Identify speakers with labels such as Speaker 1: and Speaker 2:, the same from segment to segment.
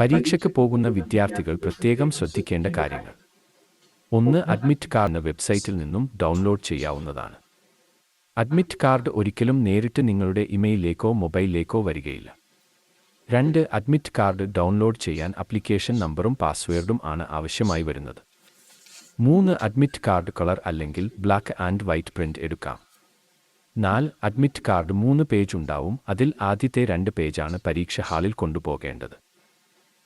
Speaker 1: പരീക്ഷയ്ക്ക് പോകുന്ന വിദ്യാർത്ഥികൾ പ്രത്യേകം ശ്രദ്ധിക്കേണ്ട കാര്യങ്ങൾ. ഒന്ന് അഡ്മിറ്റ് കാർഡ് വെബ്സൈറ്റിൽ നിന്നും ഡൗൺലോഡ് ചെയ്യാവുന്നതാണ്. അഡ്മിറ്റ് കാർഡ് ഒരിക്കലും നേരിട്ട് നിങ്ങളുടെ ഇമെയിലേക്കോ മൊബൈലിലേക്കോ വരികയില്ല. രണ്ട് അഡ്മിറ്റ് കാർഡ് ഡൗൺലോഡ് ചെയ്യാൻ അപ്ലിക്കേഷൻ നമ്പറും പാസ്വേഡും ആണ് ആവശ്യമായി വരുന്നത്. മൂന്ന് അഡ്മിറ്റ് കാർഡ് കളർ അല്ലെങ്കിൽ ബ്ലാക്ക് ആൻഡ് വൈറ്റ് പ്രിന്റ് എടുക്കാം. നാല് അഡ്മിറ്റ് കാർഡ് മൂന്ന് പേജ് ഉണ്ടാവും. അതിൽ ആദ്യത്തെ രണ്ട് പേജാണ് പരീക്ഷ ഹാളിൽ കൊണ്ടുപോകേണ്ടത്.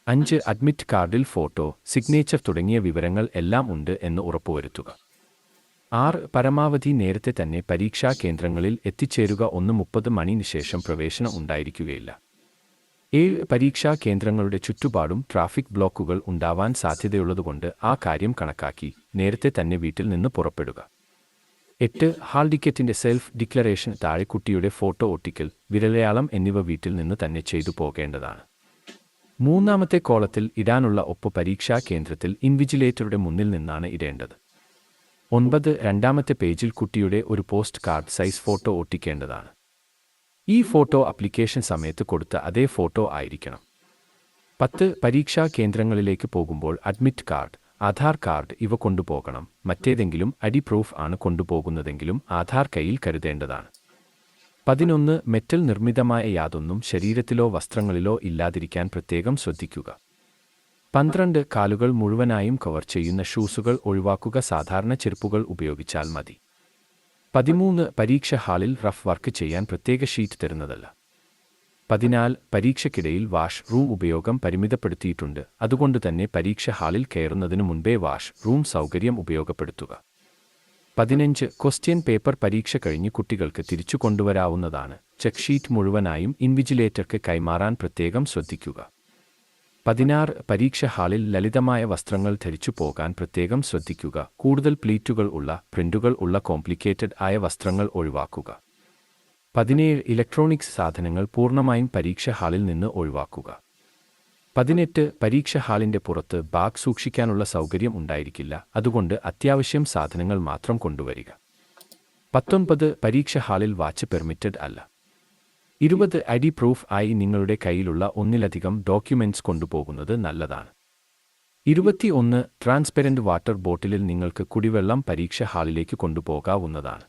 Speaker 1: അഞ്ച് അഡ്മിറ്റ് കാർഡിൽ ഫോട്ടോ സിഗ്നേച്ചർ തുടങ്ങിയ വിവരങ്ങൾ എല്ലാം ഉണ്ട് എന്ന് ഉറപ്പുവരുത്തുക. ആറ് പരമാവധി നേരത്തെ തന്നെ പരീക്ഷാ കേന്ദ്രങ്ങളിൽ എത്തിച്ചേരുക ഒന്ന് മുപ്പത് മണിന് ശേഷം പ്രവേശനം ഉണ്ടായിരിക്കുകയില്ല. ഏഴ് പരീക്ഷാ കേന്ദ്രങ്ങളുടെ ചുറ്റുപാടും ട്രാഫിക് ബ്ലോക്കുകൾ ഉണ്ടാവാൻ സാധ്യതയുള്ളതുകൊണ്ട് ആ കാര്യം കണക്കാക്കി നേരത്തെ തന്നെ വീട്ടിൽ നിന്ന് പുറപ്പെടുക. എട്ട് ഹാൾ ടിക്കറ്റിന്റെ സെൽഫ് ഡിക്ലറേഷൻ താഴെ കുട്ടിയുടെ ഫോട്ടോ ഒട്ടിക്കൽ വിരലയാളം എന്നിവ വീട്ടിൽ നിന്ന് തന്നെ ചെയ്തു പോകേണ്ടതാണ്. മൂന്നാമത്തെ കോളത്തിൽ ഇടാനുള്ള ഒപ്പ് പരീക്ഷാ കേന്ദ്രത്തിൽ ഇൻവിജിലേറ്ററുടെ മുന്നിൽ നിന്നാണ് ഇടേണ്ടത്. ഒൻപത് രണ്ടാമത്തെ പേജിൽ കുട്ടിയുടെ ഒരു പോസ്റ്റ് കാർഡ് സൈസ് ഫോട്ടോ ഒട്ടിക്കേണ്ടതാണ്. ഈ ഫോട്ടോ അപ്ലിക്കേഷൻ സമയത്ത് കൊടുത്ത അതേ ഫോട്ടോ ആയിരിക്കണം. പത്ത് പരീക്ഷാ കേന്ദ്രങ്ങളിലേക്ക് പോകുമ്പോൾ അഡ്മിറ്റ് കാർഡ് ആധാർ കാർഡ് ഇവ കൊണ്ടുപോകണം. മറ്റേതെങ്കിലും അടി പ്രൂഫ് ആണ് കൊണ്ടുപോകുന്നതെങ്കിലും ആധാർ കയ്യിൽ കരുതേണ്ടതാണ്. പതിനൊന്ന് മെറ്റൽ നിർമ്മിതമായ യാതൊന്നും ശരീരത്തിലോ വസ്ത്രങ്ങളിലോ ഇല്ലാതിരിക്കാൻ പ്രത്യേകം ശ്രദ്ധിക്കുക. പന്ത്രണ്ട് കാലുകൾ മുഴുവനായും കവർ ചെയ്യുന്ന ഷൂസുകൾ ഒഴിവാക്കുക സാധാരണ ചെരുപ്പുകൾ ഉപയോഗിച്ചാൽ മതി. പതിമൂന്ന് പരീക്ഷ ഹാളിൽ റഫ് വർക്ക് ചെയ്യാൻ പ്രത്യേക ഷീറ്റ് തരുന്നതല്ല. പതിനാല് പരീക്ഷയ്ക്കിടയിൽ വാഷ് റൂം ഉപയോഗം പരിമിതപ്പെടുത്തിയിട്ടുണ്ട്. അതുകൊണ്ട് തന്നെ പരീക്ഷ ഹാളിൽ കയറുന്നതിനു മുൻപേ വാഷ് റൂം സൗകര്യം ഉപയോഗപ്പെടുത്തുക. പതിനഞ്ച് ക്വസ്റ്റ്യൻ പേപ്പർ പരീക്ഷ കഴിഞ്ഞ് കുട്ടികൾക്ക് തിരിച്ചു കൊണ്ടുവരാവുന്നതാണ്. ചെക്ക് ഷീറ്റ് മുഴുവനായും ഇൻവിജിലേറ്റർക്ക് കൈമാറാൻ പ്രത്യേകം ശ്രദ്ധിക്കുക. പതിനാറ് പരീക്ഷ ഹാളിൽ ലളിതമായ വസ്ത്രങ്ങൾ ധരിച്ചു പോകാൻ പ്രത്യേകം ശ്രദ്ധിക്കുക. കൂടുതൽ പ്ലീറ്റുകൾ ഉള്ള പ്രിന്റുകൾ ഉള്ള കോംപ്ലിക്കേറ്റഡ് ആയ വസ്ത്രങ്ങൾ ഒഴിവാക്കുക. പതിനേഴ് ഇലക്ട്രോണിക്സ് സാധനങ്ങൾ പൂർണമായും പരീക്ഷ ഹാളിൽ നിന്ന് ഒഴിവാക്കുക. പതിനെട്ട് പരീക്ഷ ഹാളിന്റെ പുറത്ത് ബാഗ് സൂക്ഷിക്കാനുള്ള സൗകര്യം ഉണ്ടായിരിക്കില്ല. അതുകൊണ്ട് അത്യാവശ്യം സാധനങ്ങൾ മാത്രം കൊണ്ടുവരിക. പത്തൊൻപത് പരീക്ഷ ഹാളിൽ വാച്ച് പെർമിറ്റഡ് അല്ല. ഇരുപത് ഐഡി പ്രൂഫ് ആയി നിങ്ങളുടെ കയ്യിലുള്ള ഒന്നിലധികം ഡോക്യുമെന്റ്സ് കൊണ്ടുപോകുന്നത് നല്ലതാണ്. ഇരുപത്തിയൊന്ന് ഒന്ന് വാട്ടർ ബോട്ടിലിൽ നിങ്ങൾക്ക് കുടിവെള്ളം പരീക്ഷ ഹാളിലേക്ക് കൊണ്ടുപോകാവുന്നതാണ്.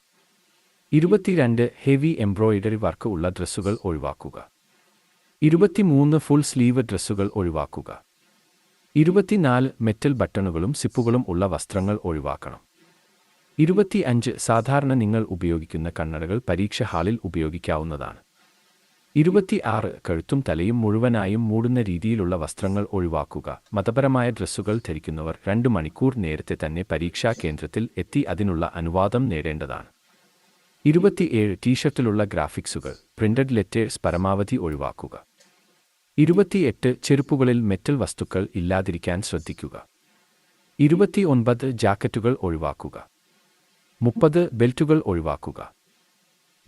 Speaker 1: ഇരുപത്തിരണ്ട് ഹെവി എംബ്രോയിഡറി വർക്ക് ഉള്ള ഡ്രസ്സുകൾ ഒഴിവാക്കുക. ഇരുപത്തിമൂന്ന് ഫുൾ സ്ലീവ് ഡ്രസ്സുകൾ ഒഴിവാക്കുക. ഇരുപത്തിനാല് മെറ്റൽ ബട്ടണുകളും സിപ്പുകളും ഉള്ള വസ്ത്രങ്ങൾ ഒഴിവാക്കണം. ഇരുപത്തിയഞ്ച് സാധാരണ നിങ്ങൾ ഉപയോഗിക്കുന്ന കണ്ണടകൾ പരീക്ഷ ഹാളിൽ ഉപയോഗിക്കാവുന്നതാണ്. ഇരുപത്തിയാറ് കഴുത്തും തലയും മുഴുവനായും മൂടുന്ന രീതിയിലുള്ള വസ്ത്രങ്ങൾ ഒഴിവാക്കുക. മതപരമായ ഡ്രസ്സുകൾ ധരിക്കുന്നവർ രണ്ട് മണിക്കൂർ നേരത്തെ തന്നെ പരീക്ഷാ കേന്ദ്രത്തിൽ എത്തി അതിനുള്ള അനുവാദം നേടേണ്ടതാണ്. ഇരുപത്തിയേഴ് ടീഷർട്ടിലുള്ള ഗ്രാഫിക്സുകൾ പ്രിന്റഡ് ലെറ്റേഴ്സ് പരമാവധി ഒഴിവാക്കുക. ഇരുപത്തിയെട്ട് ചെരുപ്പുകളിൽ മെറ്റൽ വസ്തുക്കൾ ഇല്ലാതിരിക്കാൻ ശ്രദ്ധിക്കുക. ഇരുപത്തിയൊൻപത് ജാക്കറ്റുകൾ ഒഴിവാക്കുക. മുപ്പത് ബെൽറ്റുകൾ ഒഴിവാക്കുക.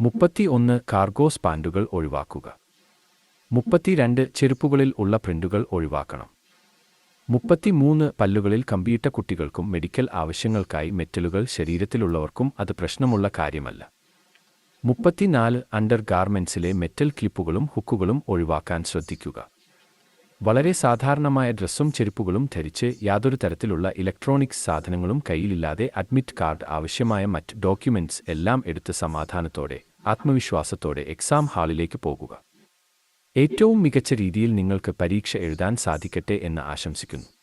Speaker 1: മുപ്പത്തിയൊന്ന് കാർഗോസ് പാൻഡുകൾ ഒഴിവാക്കുക. മുപ്പത്തിരണ്ട് ചെരുപ്പുകളിൽ ഉള്ള പ്രിന്റുകൾ ഒഴിവാക്കണം. മുപ്പത്തിമൂന്ന് പല്ലുകളിൽ കമ്പിയിട്ട കുട്ടികൾക്കും മെഡിക്കൽ ആവശ്യങ്ങൾക്കായി മെറ്റലുകൾ ശരീരത്തിലുള്ളവർക്കും അത് പ്രശ്നമുള്ള കാര്യമല്ല. മുപ്പത്തിനാല് അണ്ടർ ഗാർമെൻസിലെ മെറ്റൽ ക്ലിപ്പുകളും ഹുക്കുകളും ഒഴിവാക്കാൻ ശ്രദ്ധിക്കുക. വളരെ സാധാരണമായ ഡ്രസ്സും ചെരുപ്പുകളും ധരിച്ച് യാതൊരു തരത്തിലുള്ള ഇലക്ട്രോണിക്സ് സാധനങ്ങളും കയ്യിലില്ലാതെ അഡ്മിറ്റ് കാർഡ് ആവശ്യമായ മറ്റ് ഡോക്യുമെന്റ്സ് എല്ലാം എടുത്ത് സമാധാനത്തോടെ ആത്മവിശ്വാസത്തോടെ എക്സാം ഹാളിലേക്ക് പോകുക. ഏറ്റവും മികച്ച രീതിയിൽ നിങ്ങൾക്ക് പരീക്ഷ എഴുതാൻ സാധിക്കട്ടെ എന്ന് ആശംസിക്കുന്നു.